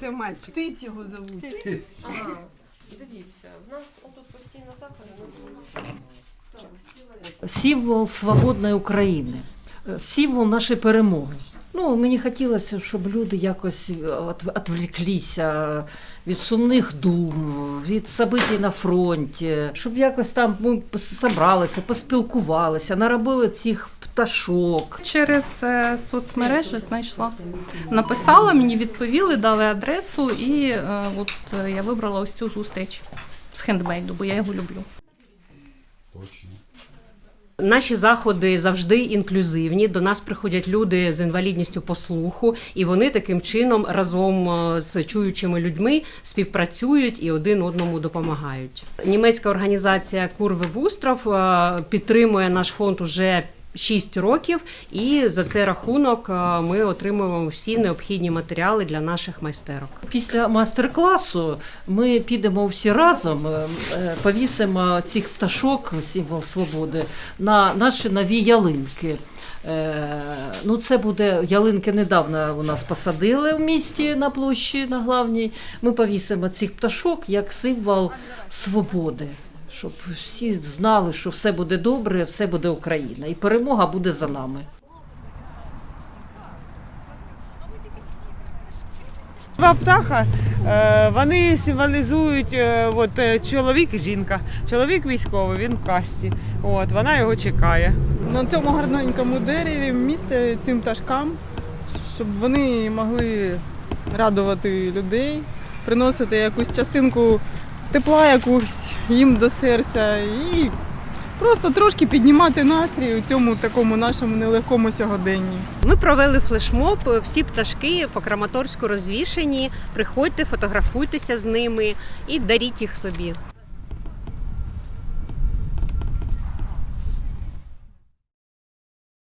Це мальчик. Птиць його зовуть. Ага, дивіться, в нас отут постійно заходи. ну, символ свободної України, е, символ нашої перемоги. Ну, мені хотілося, щоб люди якось от- відвлеклися від сумних дум, від событий на фронті, щоб якось там ми зібралися, поспілкувалися, наробили цих пташок. Через е, соцмережі знайшла. Написала, мені відповіли, дали адресу, і е, от е, я вибрала ось цю зустріч з хендмейду, бо я його люблю. Точно. Наші заходи завжди інклюзивні. До нас приходять люди з інвалідністю по слуху, і вони таким чином разом з чуючими людьми співпрацюють і один одному допомагають. Німецька організація Курви Вустров підтримує наш фонд уже. 6 років, і за цей рахунок е, ми отримуємо всі необхідні матеріали для наших майстерок. Після майстер-класу ми підемо всі разом, е, е, повісимо цих пташок, символ свободи, на наші нові ялинки. Ну, це буде ялинки недавно у нас посадили в місті на площі на главній. Ми повісимо цих пташок як символ свободи, щоб всі знали, що все буде добре, все буде Україна, і перемога буде за нами. Два птаха е, вони символізують е, от, е, чоловік і жінка. Чоловік військовий, він в касті. От, вона його чекає. на цьому гарненькому дереві місце цим пташкам, щоб вони могли радувати людей, приносити якусь частинку тепла якусь їм до серця і просто трошки піднімати настрій у цьому такому нашому нелегкому сьогоденні. Ми провели флешмоб. Всі пташки по Краматорську розвішені. Приходьте, фотографуйтеся з ними і даріть їх собі.